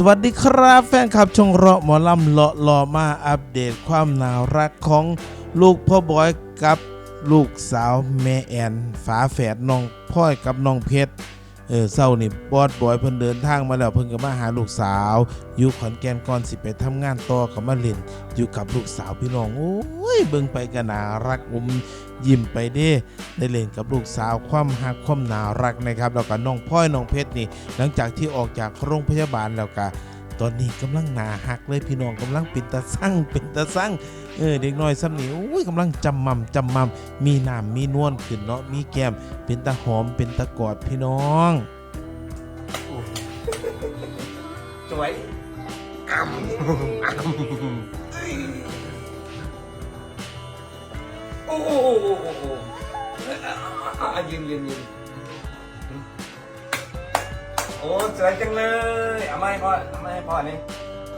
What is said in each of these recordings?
สวัสดีครับแฟนคลับชงเราะหมอลำเลาะรอมาอัปเดตความน่ารักของลูกพ่อบอยกับลูกสาวแม่แอน ฝาแฝดน้องพ่อยกับน้องเพชร เออเศร้านี่บอดบอยเพิ่นเดินทางมาแล้วเพิ่นก็มาหาลูกสาว อยู่ขอนแก่นก่อนสิไปทำงานต่อก็มาเล่นอยู่กับลูกสาวพี่น้องโอ้ยเบิ่งไปก็น่ารักอมยิ้มไปเด้ได้เล่นกับลูกสาวความหักความน่ารักนะครับแล้วก็น้องพ่อยน้องเพชรนี่ หลังจากที่ออกจากโรงพยาบาลแล้วก็ตอนนี้กำลังหนาหักเลยพี่น้องกำลังเป็นตาสั่งเป็นตาสั่ง เออเด็กน้อยซ้ำนี่อุ้ยกำลังจำมั่มจำมั่มมีน้ำมีนวลขึ้นเนาะมีแก้มเป็นตาหอมเป็นตากอดพี่น้องสวยอ่ำอ่ำโอ้โหโอ้โหโอ้โหอะยืนยืนยืนโอ้สวยจังเลยเอามาให้พ่อเอามาให้พ่อนี่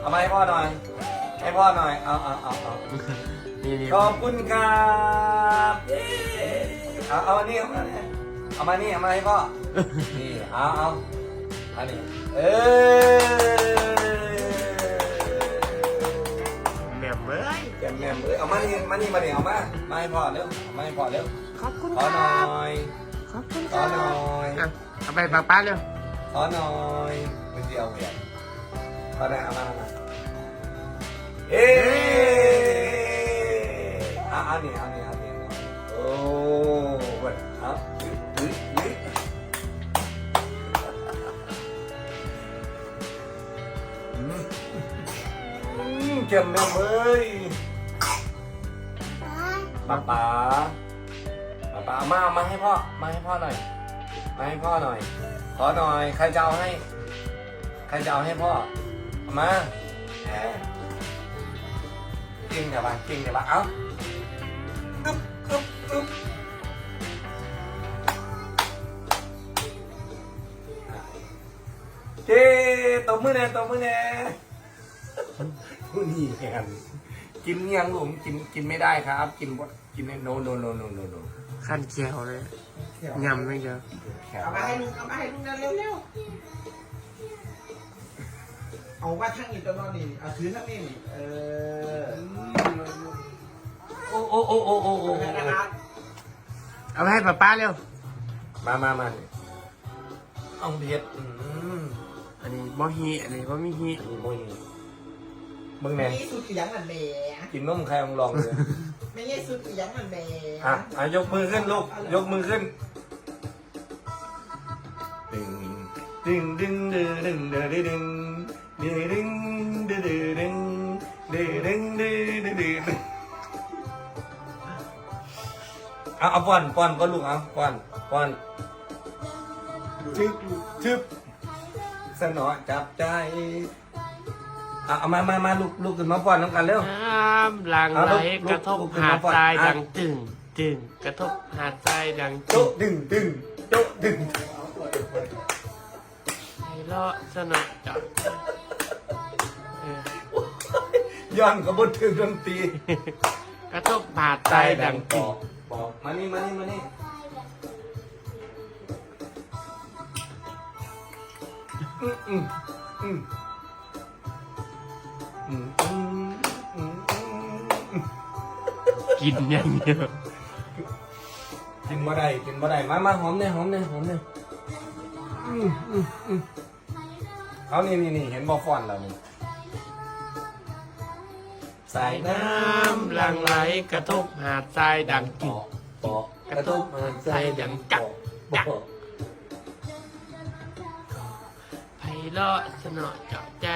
เอามาให้พ่อหน่อย ให้พ่อหน่อย เอาเอาเอาเอานี่นี่ขอบคุณครับเย้เอาเอาอันนี้เอามานี่เอามานี่เอามาให้พ่อ นี่เอาเอาอันนี้ เออแม่เบ้ยแกมแมมเอ้ยเอามานี่มานี่มานี่เอามา มาให้พ่อเร็วเอามาให้พ่อเร็วขอบคุณขอคหน่รัอบยขอบคุณขคอรับหน่อยอะเอาไปป้าป้าเร็ว ขอหน่อยไม่เดียวเหรียญขอได้เอามาเอามา เอ๊ะเอาเอานี่เอานี่เอานี่เอานี่โอ้เว้ยเอายึดยึดยึดอืมอืมเก็บแม่เอ้ยป๊าป๋าป๊าป๋าเอามาเอามาให้พ่อ มาให้พ่อหน่อย มาให้พ่อหน่อย ขอหน่อย ใครจะเอาให้ ใครจะเอาให้พ่อเอามา แหมจริงเดี๋ยวมาจริงเดี๋ยวมาเอาอึ๊บอึ๊บอึ๊บเจ๊ตบมือแน่ตบมือแน่ผู้นี่แอนกินยังหลุมกินกินไม่ได้ครับ กินบ่กินโนโนโนโนโนโนขั้นเคียวเลยยำไม่เยอะเอามาให้ลุงเอามาให้ลุงเร็วเร็ว เอาว่าทั้งนี้ตัวนอนนี่เอาถือทั้งนี้นี่เออโอ้โอ้โอ้โอ้โอ้โอ้นะครับเอาไปให้ป้าป้าเร็ว มามามาเอาเพชรอืมอันนี้บ่ฮีอันนี้บ่มีฮีอันนี้มึงมึงแน่นี่สุดอีหยังมันแหม่กินนมใครลองลองเลยไม่ใช่สุดอีหยังมันแหม่อะอะยกมือขึ้นลูก ยกมือขึ้นดึง ดึงดึงดึงดึงดึงดึงดึงดึงดึงดึงดึงดึงดึงดึงดึงดึงเอาเอาป้อนป้อนก็ลูกเอาป้อนป้อนชึบชึบสนอจับใจเอาเอามามามาลูกลูกขึ้นมาป้อนน้ำกันเร็ว น้ำหลังไหลกระทบหาดทรายดังตึงตึงกระทบหาดทรายดังตึโจ๊ะดึงดึงโจ๊ะดึง เลาะสนุกจับเออย้อนกับบทถึงดนตรีกระทบหาดทรายดังปตึองกบอกมานี่มานี่มานี่อืมอืมอืมอืมอืมอืมอืมกินอย่างเดียวกินบ่ได้กินบ่ได้มามาหอมเนี่ยหอมเนี่ยหอมเนี่ยอืมอืมอืม เอานี่นี่นี่เห็นบ่ฟอนแล้วนี่ใส่น้น้ำำหลังไหลกระทบหาดทรายดังตึงปอกกระตุกมันใส่ดังจักจักไพเราะสนอเจาะใจ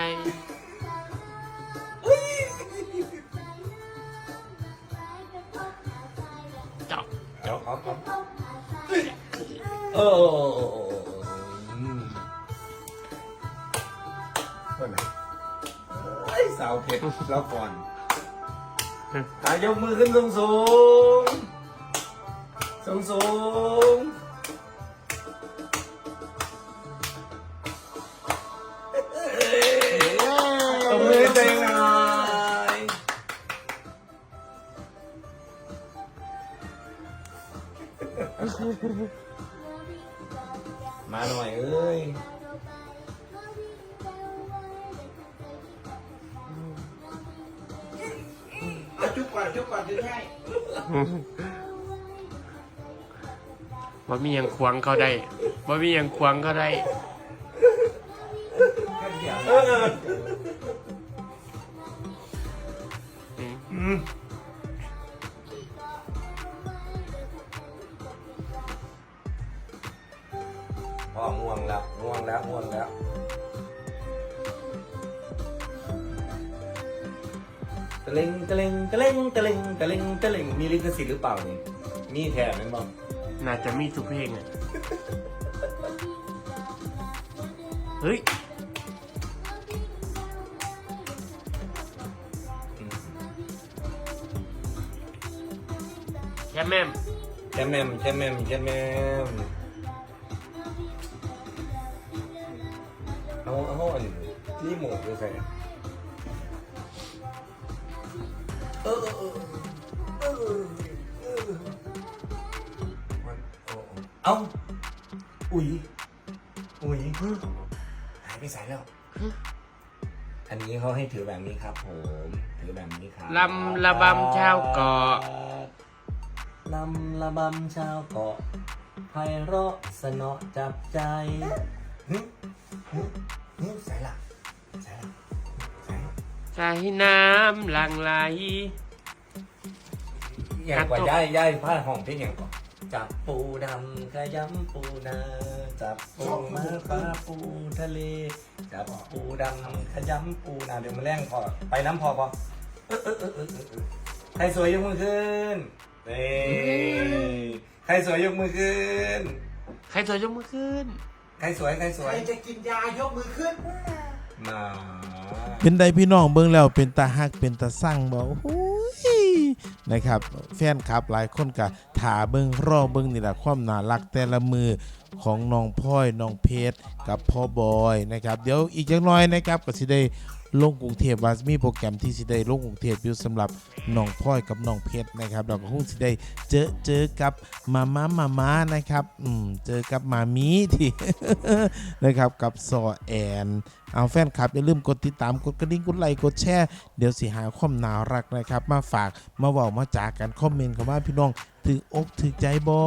เจาะเดี๋ยวเอาเอาเอออื คนไหนเฮ้ยสาวเพชรแล้วก่อนอายกมือขึ้นสูงสูงสูงสูงตบมือเต็งหน่อยมาหน่อยเอ้ย ยกก่อนถือให้ว่ามีหยังขวางเขาได้ว่ามีหยังขวางเขาได้แค่เดียวเอออืม ตะเล็งตะเล็งตะเล็งตะเล็งตะเล็งตะเล็งมีลิขสิทธิ์หรือเปล่านี่มีแถมไหมบ้างน่าจะมีทุกเพลงอะ เฮ้ย แค่แม่มแช่แมมแช่แมมแช่แมมเอาเอาอันที่หมดเลยใส่เเออเออเออเออมันโอ้เอาอุ้ยอุ้ยหายไปใส่แล้ว อันนี้เขาให้ถือแบบนี้ครับผม ถือแบบนี้ครับลำระบำชาวเกาะ ลำระบำชาวเกาะไพเราะสนอจับใจฮึฮึฮึใส่ละใส่ละ ส่ละใจน้ำหลังไหล อย่างกว่าย่ายย่ายผ้าห้องเพลงอย่างก่อนจับปูดำขยำปูนาจับปูมาปลาปูทะเลจับปูดำขยำปูนาเดี๋ยวมาแรงพอไปน้ำพอพอเออเออเออเออเออเออใครสวยยกมือขึ้นเอ้ยใครสวยยกมือขึ้น ใครสวยยกมือขึ้น ใครสวยใครสใควยรจะกินยายกมือขึ้น มา เป็นใดพี่น้องเบิ่งแล้วเป็นตาฮักเป็นตาสั่งบ่โอ้โหยนะครับ แฟนคลับหลายคนก็ถาเบิ่งรอเบิ่งนี่แหละความน่ารักแต่ละมือของน้องพ่อยน้องเพชรกับพ่อบอยนะครับ เดี๋ยวอีกจักหน่อยนะครับก็สิได้ ลงกรุงเทพว่ามีโปรแกรมที่สิได้ลงกรุงเทพอยู่สำหรับน้องพลอยกับน้องเพชรนะครับเราก็คงสิได้เจอเจอกับมาม่ามาม่านะครับอืมเจอกับมามีที่นะครับกับซอแอนเอาแฟนคลับอย่าลืมกดติดตามกดกระดิ่งกดไลค์กดแชร์เดี๋ยวสิหาความน่ารักนะครับ มาฝากมาเว้ามาจากกันคอมเมนต์กันว่าพี่น้องถึงอกถึงใจบอ